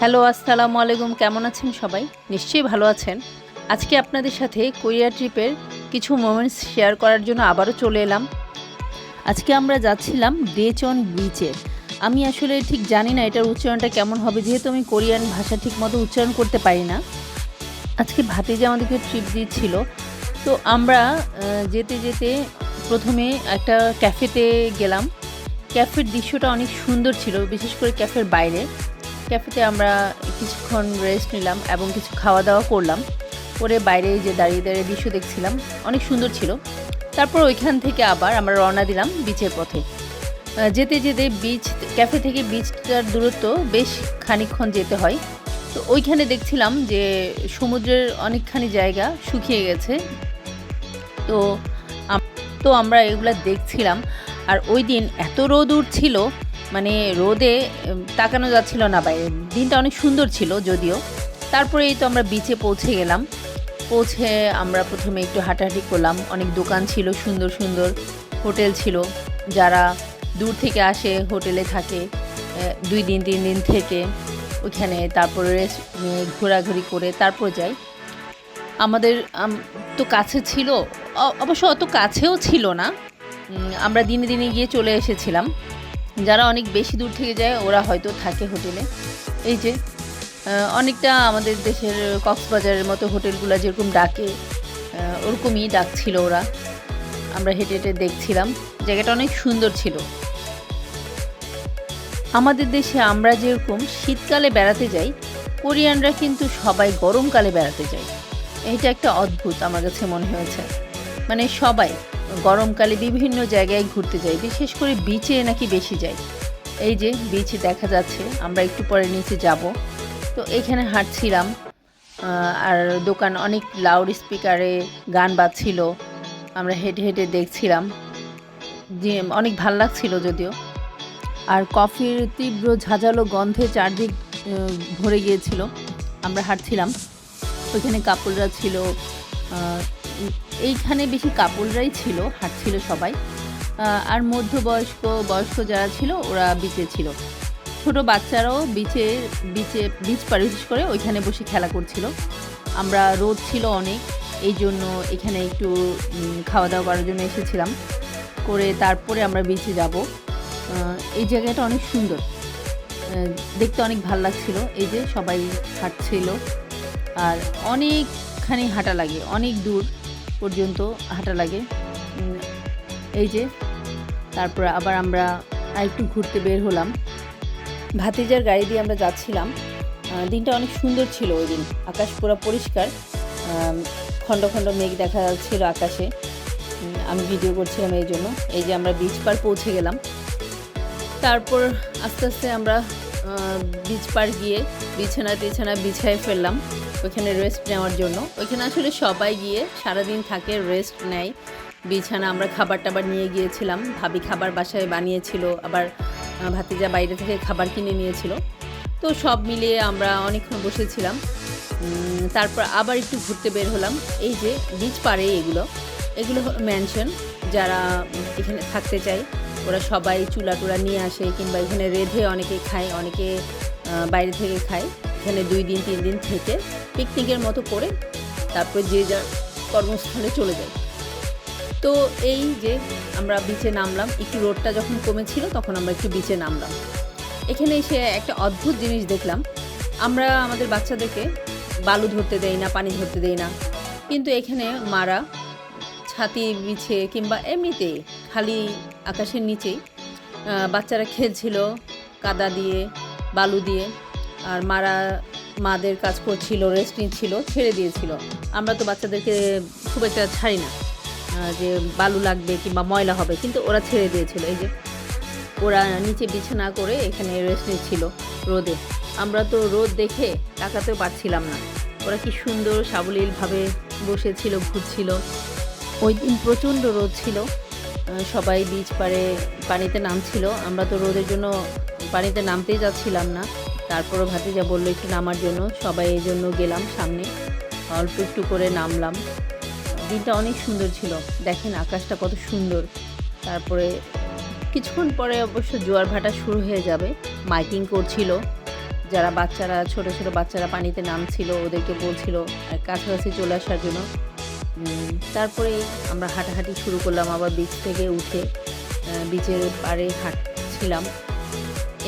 Hello, আসসালামু আলাইকুম। কেমন আছেন সবাই? নিশ্চয়ই ভালো আছেন। আজকে আপনাদের সাথে কোরিয়া ট্রিপের কিছু মোমেন্টস শেয়ার করার জন্য আবারও চলে এলাম। আজকে আমরা যাচ্ছিলাম ডেচন বিচে। আমি আসলে ঠিক জানি না এটার উচ্চারণটা কেমন হবে, যেহেতু আমি কোরিয়ান ভাষা ঠিক মতো উচ্চারণ করতে পারি না। আজকে ভাতিজা আমাদেরকে ট্রিপ দিচ্ছিল। তো আমরা যেতে যেতে প্রথমে একটা ক্যাফেতে গেলাম। ক্যাফের দৃশ্যটা অনেক সুন্দর ছিল, বিশেষ করে ক্যাফের বাইরে। ক্যাফেতে আমরা কিছুক্ষণ রেস্ট নিলাম এবং কিছু খাওয়া দাওয়া করলাম। করে বাইরে যে দাঁড়িয়ে দাঁড়িয়ে দৃশ্য দেখছিলাম, অনেক সুন্দর ছিল। তারপর ওইখান থেকে আবার আমরা রওনা দিলাম বিচের পথে। যেতে যেতে বিচ ক্যাফে থেকে বিচটার দূরত্ব বেশ খানিকক্ষণ যেতে হয়। তো ওইখানে দেখছিলাম যে সমুদ্রের অনেকখানি জায়গা শুকিয়ে গেছে। তো তো আমরা এগুলা দেখছিলাম। আর ওই দিন এত রোদ উঠছিল মানে রোদে তাকানো যাচ্ছিল না বাইরে। দিনটা অনেক সুন্দর ছিল যদিও। তারপরে এই তো আমরা বিচে পৌঁছে গেলাম। পৌঁছে আমরা প্রথমে একটু হাঁটাহাঁটি করলাম। অনেক দোকান ছিল, সুন্দর সুন্দর হোটেল ছিল। যারা দূর থেকে আসে, হোটেলে থাকে দুই দিন, তিন দিন থেকে ওইখানে তারপরে ঘোরাঘুরি করে তারপর যাই। আমাদের তো কাছে ছিল অবশ্য অত কাছেও ছিল না। আমরা দিনে দিনে গিয়ে চলে এসেছিলাম। যারা অনেক বেশি দূর থেকে যায়, ওরা হয়তো থাকে হোটেলে। এই যে অনেকটা আমাদের দেশের কক্সবাজারের মতো হোটেলগুলো যেরকম ডাকে ওরকমই ডাকছিল ওরা। আমরা হেঁটে হেঁটে দেখছিলাম, জায়গাটা অনেক সুন্দর ছিল। আমাদের দেশে আমরা যেরকম শীতকালে বেড়াতে যাই, কোরিয়ানরা কিন্তু সবাই গরমকালে বেড়াতে যায়। এটা একটা অদ্ভুত আমার কাছে মনে হয়েছে। মানে সবাই গরমকালে বিভিন্ন জায়গায় ঘুরতে যাই, বিশেষ করে বিচে নাকি বেশি যায় এই যে বিচ দেখা যাচ্ছে, আমরা একটু পরে নিচে যাব। তো এখানে হাঁটছিলাম আর দোকান অনেক লাউড স্পিকারে গান বাজছিল। আমরা হেঁটে হেঁটে দেখছিলাম, যে অনেক ভালো লাগছিল যদিও। আর কফির তীব্র ঝাঁঝালো গন্ধে চারদিক ভরে গিয়েছিল। আমরা হাঁটছিলাম। ওইখানে কাপড়রা ছিল এইখানে বেশি কাপড়রাই ছিল, হাঁটছিল সবাই। আর মধ্যবয়স্ক, বয়স্ক যারা ছিল, ওরা বিচে ছিল। ছোট বাচ্চারাও বিচে বিচে বিচ পার করে ওইখানে বসে খেলা করছিল। আমরা রোদ ছিল অনেক, এই জন্য এখানে একটু খাওয়া দাওয়া করার জন্য এসেছিলাম। করে তারপরে আমরা বিচে যাব। এই জায়গাটা অনেক সুন্দর। দেখতে অনেক ভালো লাগছিল। এই যে সবাই হাঁটছিল। আর অনেকখানি হাঁটা লাগে, অনেক দূর। পর্যন্ত হাঁটা লাগে। এই যে, তারপর আবার আমরা আরেকটু ঘুরতে বের হলাম। ভাতিজার গাড়ি দিয়ে আমরা যাচ্ছিলাম। দিনটা অনেক সুন্দর ছিল ওই দিন। আকাশ পুরো পরিষ্কার। খণ্ড খণ্ড মেঘ দেখা যাচ্ছিল আকাশে। আমি ভিডিও করছিলাম এই জন্য। এই যে আমরা বিচ পার পৌঁছে গেলাম। তারপর আস্তে আস্তে আমরা বিচ পার গিয়ে বিছানা টিছানা বিছায় ফেললাম। ওইখানে রেস্ট নেওয়ার জন্য। ওইখানে আসলে সবাই গিয়ে সারাদিন থাকে রেস্ট নেয়। বিছানা আমরা খাবার টাবার নিয়ে গিয়েছিলাম। ভাবি খাবার বাসায় বানিয়েছিল, আবার ভাতিজা বাইরে থেকে খাবার কিনে নিয়েছিল। তো সব মিলিয়ে আমরা অনেকক্ষণ বসেছিলাম। তারপর আবার একটু ঘুরতে বের হলাম। এই যে বিচ পারে এগুলো এগুলো হলো ম্যানশন যারা এখানে থাকতে চায়, ওরা সবাই চুলা টুলা নিয়ে আসে, কিংবা এখানে রেঁধে অনেকে খায়, অনেকে বাইরে থেকে খায়। এখানে দুই দিন, তিন দিন থেকে পিকনিকের মতো করে তারপর যে যার কর্মস্থলে চলে যায়। তো এই যে আমরা বিচে নামলাম, একটু রোডটা যখন কমেছিল তখন আমরা একটু বিচে নামলাম। এখানে এসে একটা অদ্ভুত জিনিস দেখলাম। আমরা আমাদের বাচ্চাদেরকে বালু ধরতে দেই না, পানি ধরতে দেই না। কিন্তু এখানে মারা ছাতি বিছে কিংবা এমনিতে খালি আকাশের নিচেই বাচ্চারা খেলছিল, কাদা দিয়ে, বালু দিয়ে। আর মারা মাদের কাজ করছিল রেস্ট নিচ্ছিল, ছেড়ে দিয়েছিল। আমরা তো বাচ্চাদেরকে খুব একটা ছাড়ি না যে বালু লাগবে কিংবা ময়লা হবে, কিন্তু ওরা ছেড়ে দিয়েছিল। এই যে ওরা নিচে বিছানা করে এখানে রেস্ট নিচ্ছিল রোদে। আমরা তো রোদ দেখে তাকাতেও পারছিলাম না। ওরা কি সুন্দর সাবলীলভাবে বসেছিল, ঘুরছিল। ওই দিন প্রচণ্ড রোদ ছিল। সবাই বিচ পাড়ে পানিতে নামছিল। আমরা তো রোদের জন্য পানিতে নামতেই যাচ্ছিলাম না। তারপরও ভাতিজা বলল, একটু নামার জন্য, সবাই এই জন্য গেলাম সামনে। অল্প একটু করে নামলাম। দিনটা অনেক সুন্দর ছিল। দেখেন আকাশটা কত সুন্দর। তারপরে কিছুক্ষণ পরে অবশ্য জোয়ার ভাটা শুরু হয়ে যাবে। মাইকিং করছিল। যারা বাচ্চারা, ছোট ছোট বাচ্চারা পানিতে নামছিল, ওদেরকে বলছিল কাছাকাছি চলে আসার জন্য। তারপরে আমরা হাঁটাহাঁটি শুরু করলাম, আবার বিচ থেকে উঠে বিচের পাড়ে হাঁটছিলাম।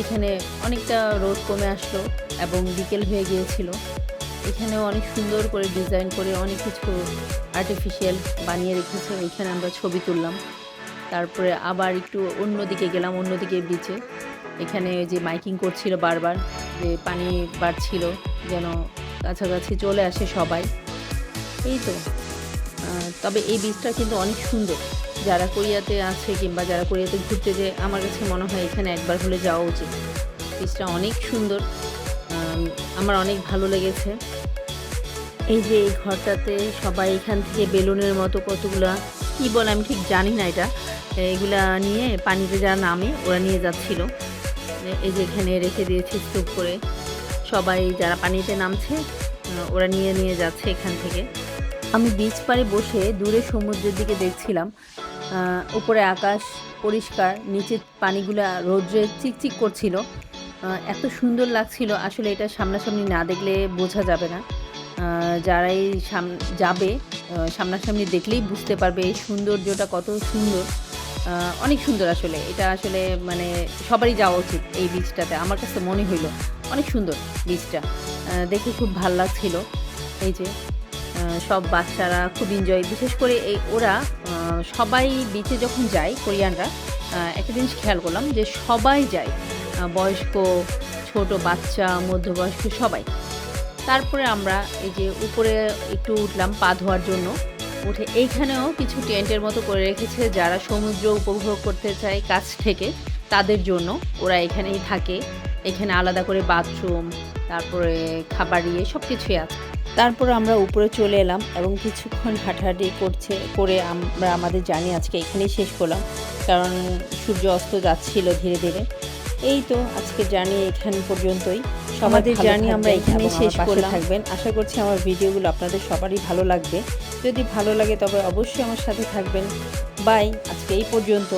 এখানে অনেকটা রোদ কমে আসলো এবং বিকেল হয়ে গিয়েছিল। এখানেও অনেক সুন্দর করে ডিজাইন করে অনেক কিছু আর্টিফিশিয়াল বানিয়ে রেখেছে। এখানে আমরা ছবি তুললাম। তারপরে আবার একটু অন্যদিকে গেলাম, অন্যদিকে বিচে এখানে যে মাইকিং করছিল বারবার যে পানি বাড়ছিল যেন কাছাকাছি চলে আসে সবাই। এই তো। তবে এই বীজটা কিন্তু অনেক সুন্দর। যারা কোরিয়াতে আছে কিংবা যারা কোরিয়াতে ঘুরতে যায়, আমার কাছে মনে হয় এখানে একবার হলে যাওয়া উচিত। বীজটা অনেক সুন্দর আমার অনেক ভালো লেগেছে। এই যে এই ঘরটাতে সবাই এখান থেকে বেলুনের মতো কতগুলা, কি বলে আমি ঠিক জানি না এটা। এগুলা নিয়ে পানিতে যারা নামে, ওরা নিয়ে যাচ্ছিল। এই যে এখানে রেখে দিয়েছে স্তূপ করে। সবাই যারা পানিতে নামছে ওরা নিয়ে নিয়ে যাচ্ছে এখান থেকে। আমি বিচ পাড়ে বসে দূরে সমুদ্রের দিকে দেখছিলাম। উপরে আকাশ পরিষ্কার, নিচে পানিগুলো রোদ্রে চিকচিক করছিল। এত সুন্দর লাগছিল, আসলে এটা সামনাসামনি না দেখলে বোঝা যাবে না। যারাই সাম, যাবে সামনাসামনি দেখলেই বুঝতে পারবে এই সৌন্দর্যটা কত সুন্দর। অনেক সুন্দর আসলে, এটা আসলে মানে সবারই যাওয়া উচিত এই বীজটাতে আমার কাছে মনে হইল, অনেক সুন্দর বীজটা দেখে খুব ভালো লাগছিল। এই যে সব বাচ্চারা খুব এনজয় বিশেষ করে এই ওরা সবাই বিচে যখন যায়, কোরিয়ানরা একটা জিনিস খেয়াল করলাম যে সবাই যায় বয়স্ক, ছোট, বাচ্চা, মধ্যবয়স্ক সবাই। তারপরে আমরা এই যে উপরে একটু উঠলাম পা ধোয়ার জন্য, উঠে এইখানেও কিছু টেন্টের মতো করে রেখেছে যারা সমুদ্র উপভোগ করতে চায় কাছ থেকে, তাদের জন্য ওরা এখানেই থাকে। এখানে আলাদা করে বাথরুম তারপরে খাবার ইয়ে সব কিছুই আছে। তারপরে আমরা উপরে চলে এলাম এবং কিছুক্ষণ হাঁটাহাঁটি করছে করে আমরা আমাদের জার্নি আজকে এখানেই শেষ করলাম। কারণ সূর্য অস্ত যাচ্ছিল ধীরে ধীরে। এই তো আজকে জার্নি এখান পর্যন্তই। আমাদের ভালো জার্নি আমরা এখানেই শেষ করলাম। থাকবেন। আশা করছি আমার ভিডিওগুলো আপনাদের সবারই ভালো লাগবে। যদি ভালো লাগে তবে অবশ্যই আমার সাথে থাকবেন। বাই আজকে এই পর্যন্ত।